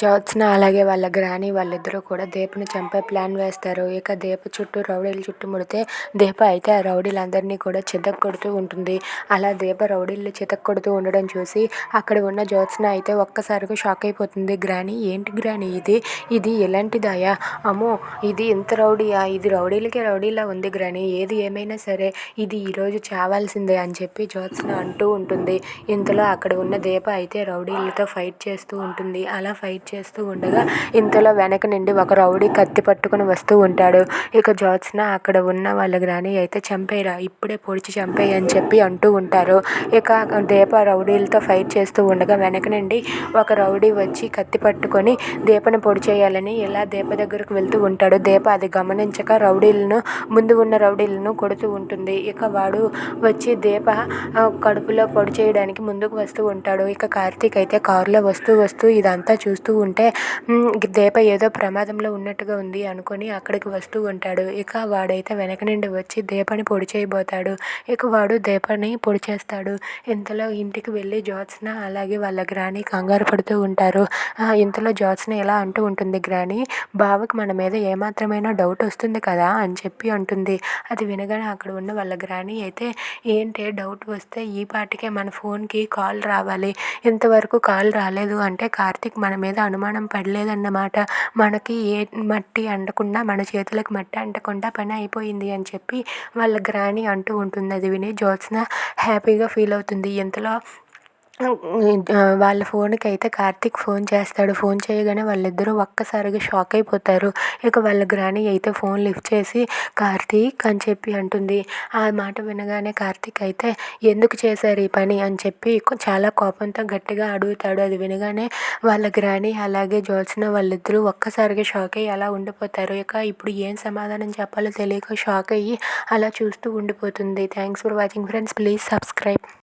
జ్యోత్స్న అలాగే వాళ్ళ గ్రాని వాళ్ళిద్దరూ కూడా దీపని చంపే ప్లాన్ వేస్తారు. ఇక దీప చుట్టూ రౌడీలు చుట్టుముడితే దీప అయితే ఆ రౌడీలందరినీ కూడా చితక్కొడుతూ ఉంటుంది. అలా దీప రౌడీలు చితక్కొడుతూ ఉండడం చూసి అక్కడ ఉన్న జ్యోత్స్న అయితే ఒక్కసారిగా షాక్ అయిపోతుంది. గ్రాని ఏంటి గ్రాని ఇది? ఇది ఎలాంటిదాయా? అమ్మో ఇది ఇంత రౌడీయా? ఇది రౌడీలకి రౌడీలా ఉంది గ్రాని. ఏది ఏమైనా సరే ఇది ఈరోజు చావాల్సిందే అని చెప్పి జ్యోత్స్న అంటూ ఉంటుంది. ఇంతలో అక్కడ ఉన్న దీప అయితే రౌడీలతో ఫైట్ చేస్తూ ఉంటుంది. అలా ఫైట్ చేస్తూ ఉండగా ఇంతలో వెనక నుండి ఒక రౌడీ కత్తి పట్టుకుని వస్తూ ఉంటాడు. ఇక జ్యోత్స్న అక్కడ ఉన్న వాళ్ళ గ్రాని అయితే చంపేరా ఇప్పుడే పొడిచి చంపేయి అని చెప్పి అంటూ ఉంటారు. ఇక దీప రౌడీలతో ఫైట్ చేస్తూ ఉండగా వెనక నుండి ఒక రౌడీ వచ్చి కత్తి పట్టుకొని దీపని పొడి చేయాలని ఇలా దీప దగ్గరకు వెళ్తూ ఉంటాడు. దీప అది గమనించక రౌడీలను ముందు ఉన్న రౌడీలను కొడుతూ ఉంటుంది. ఇక వాడు వచ్చి దీప కడుపులో పొడి చేయడానికి ముందుకు వస్తూ ఉంటాడు. ఇక కార్తీక్ అయితే కారులో వస్తూ వస్తూ ఇదంతా చూస్తూ ఉంటే దీప ఏదో ప్రమాదంలో ఉన్నట్టుగా ఉంది అనుకొని అక్కడికి వస్తూ ఉంటాడు. ఇక వాడైతే వెనక నుండి వచ్చి దీపని పొడి చేయబోతాడు. ఇక వాడు దీపని పొడి చేస్తాడు. ఇంతలో ఇంటికి వెళ్ళి జ్యోత్స్న అలాగే వాళ్ళ గ్రాని కంగారు పడుతూ ఉంటారు. ఇంతలో జ్యోత్స్న ఇలా అంటూ ఉంటుంది గ్రాని బావకి మన మీద ఏమాత్రమైనా డౌట్ వస్తుంది కదా అని చెప్పి అంటుంది. అది వినగానే అక్కడ ఉన్న వాళ్ళ గ్రాని అయితే ఏంటి డౌట్ వస్తే ఈ పాటికే మన ఫోన్కి కాల్ రావాలి. ఇంతవరకు కాల్ రాలేదు అంటే కార్తీక్ మన మీద అనుమానం పడలేదన్నమాట. మనకి ఏ మట్టి అంటకుండా మన చేతులకు మట్టి అంటకుండా పని అయిపోయింది అని చెప్పి వాళ్ళ గ్రాని అంటూ ఉంటుంది. అది విని జ్యోత్స్న హ్యాపీగా ఫీల్ అవుతుంది. ఇంతలో వాళ్ళ ఫోన్కి అయితే కార్తీక్ ఫోన్ చేస్తాడు. ఫోన్ చేయగానే వాళ్ళిద్దరూ ఒక్కసారిగా షాక్ అయిపోతారు. ఇక వాళ్ళ గ్రాని అయితే ఫోన్ లిఫ్ట్ చేసి కార్తీక్ అని చెప్పి అంటుంది. ఆ మాట వినగానే కార్తీక్ అయితే ఎందుకు చేశారు ఈ పని? అని చెప్పి చాలా కోపంతో గట్టిగా అడుగుతాడు. అది వినగానే వాళ్ళ గ్రాని అలాగే జోల్సిన వాళ్ళిద్దరూ ఒక్కసారిగా షాక్ అయ్యి అలా ఉండిపోతారు. ఇక ఇప్పుడు ఏం సమాధానం చెప్పాలో తెలియక షాక్ అయ్యి అలా చూస్తూ ఉండిపోతుంది. Thanks for watching friends. Please subscribe.